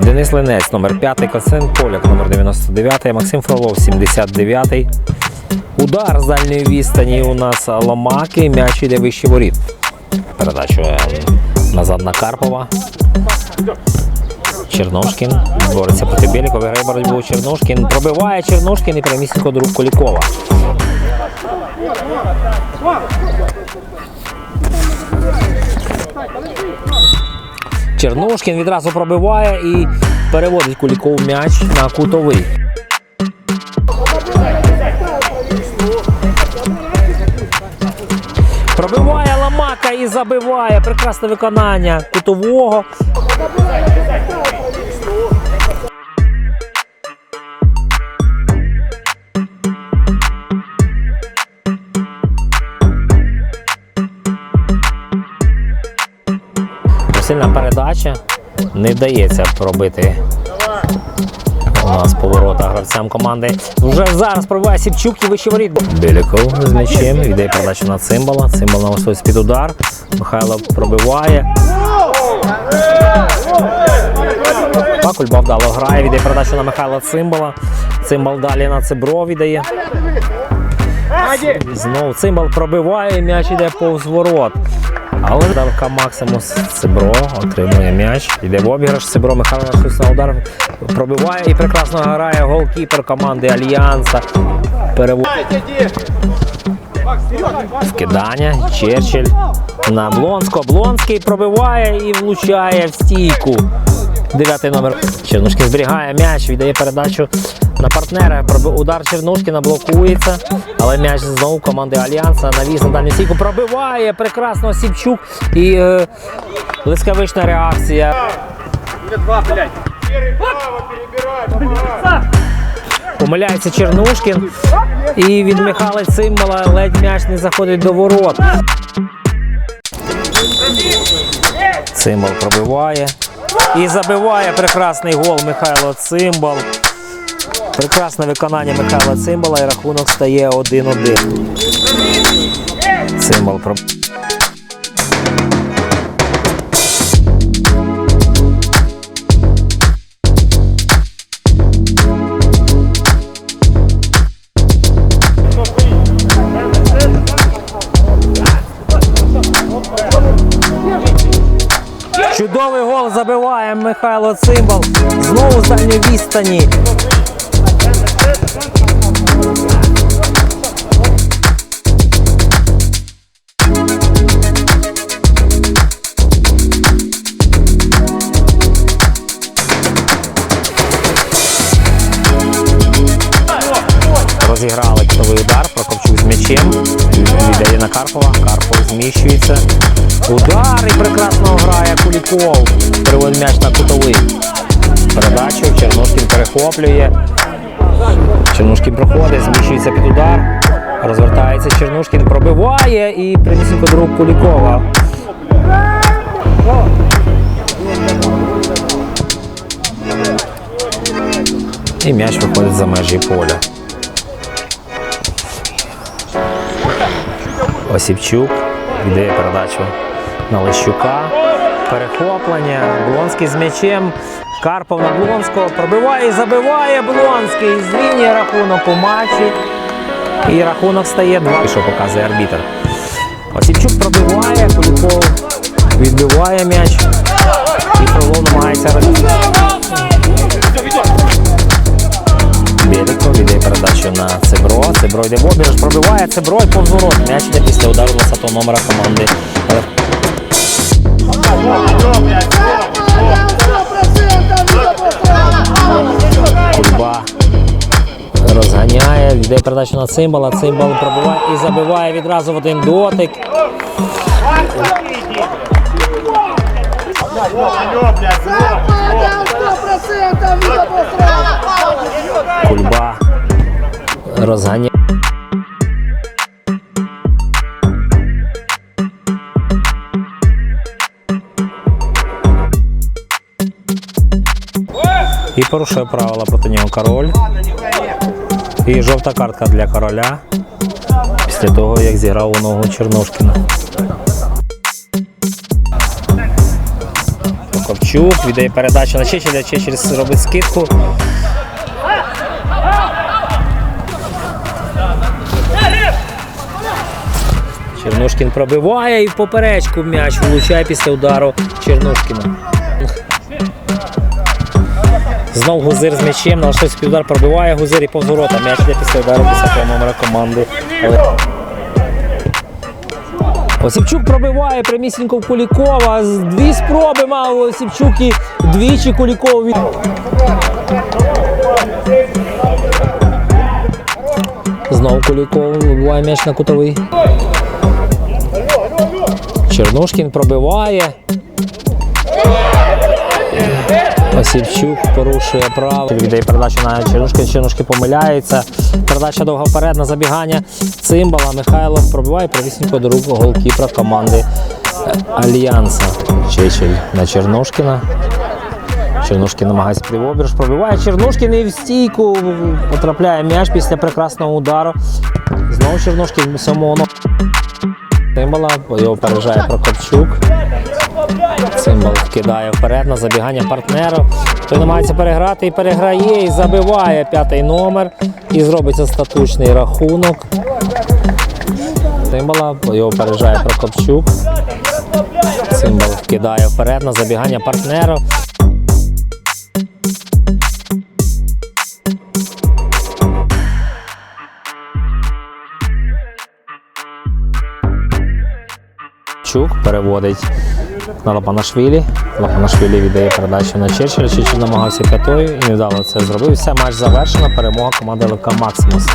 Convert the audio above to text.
Денис Линець, номер 5, Константин Поляк, номер 99, Максим Фролов, 79. Удар з дальньої відстані у нас Ломаки, м'яч іде вище воріт. Передачу е, назад на Карпова. Черношкін бореться проти Білікова, виграє боротьбу Черношкін. Пробиває Черношкін і прямісінько до рук Кулікова. Черношкін відразу пробиває і переводить Куліков м'яч на кутовий. Пробиває Ламака і забиває. Прекрасне виконання кутового. Не вдається пробити у нас поворота гравцям команди. Вже зараз пробиває Сівчук і вище воріт. Біліков з м'ячем. Йде передача на цимбала. Цимбал на висоці під удар. Михайло пробиває. Кульба вдало грає. Віддає передачу на Михайла Цимбала. Цимбал далі на Цибро віддає. Знову цимбал пробиває, м'яч йде повз ворот. Але давка Максимус Цибро отримує м'яч. Йде в обіграш Цибро, Михайло Шус удар пробиває і прекрасно грає голкіпер команди Альянса. Переводить. Вкидання. Черчилль на Блонського. Блонський пробиває і влучає в стійку. Дев'ятий номер. Чернушкін зберігає м'яч, віддає передачу на партнера. Проби- Удар Чернушкіна блокується, але м'яч знову команди Альянса навіз на дальню стійку. Пробиває прекрасно Сіпчук і е, блискавична реакція. Помиляється Чернушкін. І від Михайла Цимбала ледь м'яч не заходить до ворот. Цимбал пробиває. І забиває прекрасний гол Михайло Цимбал. Прекрасне виконання Михайла Цимбала і рахунок стає 1-1. Цимбал про. Чудовий гол забиває Михайло Цимбал. Знову з дальньої відстані. Розіграли кутовий удар, Прокопчук з м'ячем. Віддає на Карпова. Карпов зміщується. Удар і прекрасно грає Куліков. Переводить м'яч на кутовий. Передачу. Чернушкін перехоплює. Чернушкін проходить, зміщується під удар. Розвертається Чернушкін, пробиває і прямісінько до рук Кулікова. І м'яч виходить за межі поля. Осіпчук віддає передачу на Лещука. Перехоплення. Блонський з м'ячем. Карпов на Блонського. Пробиває і забиває Блонський. Зрівнює рахунок у матчі. І рахунок стає 2. Що показує арбітр. Осіпчук пробиває, Куліков відбиває м'яч. І Фролов намагається розібрати. Передачу на Цебро. Цебро йде в обіж, пробиває Цебро і повз ворот. М'яч йде після удару 20 номера команди. Кульба розганяє, віддає передачу на цимбала. Цимбал пробиває і забиває відразу в один дотик. Кульба розганяє. І порушує правила проти нього король. І жовта картка для короля. Після того, як зіграв у ногу Чернушкіна. Прокопчук Осіпчук віддає передачу на Чечеля. Чечель робить скидку. Чернушкін пробиває і в поперечку м'яч влучає після удару Чернушкіна. Знов Гузир з м'ячем, на щось удар пробиває Гузир і повз. М'яч йде після удару 10 номера команди. Осіпчук пробиває прямісінько в Кулікова. Дві спроби мав Осіпчук і двічі Куліков від. Знову Куліков вибиває м'яч на кутовий. Чернушкін пробиває. Осіпчук порушує право. Віддає передачу на Чернушки. Чернушки помиляється. Передача довга вперед на забігання цимбала. Михайлов пробиває привісненько до рук голкіпера команди Альянса. Чечель на Чернушкіна. Чернушкін намагається піти в обірж. Пробиває Чернушкін і в стійку потрапляє м'яч після прекрасного удару. Знову Чернушкін номера. Цимбала, його переїжджає Прокопчук. Цимбал кидає вперед на забігання партнеру. Той намагається переграти і переграє, і забиває п'ятий номер. І зробить остаточний рахунок. Цимбала, його переїжджає Прокопчук. Цимбал кидає вперед на забігання партнеру. Чук переводить на Лапанашвілі. Лапанашвілі віддає передачу на Черчилля. Черчилль намагався п'ятою і невдало це зробив. Все, матч завершено. Перемога команди ЛК Максимус.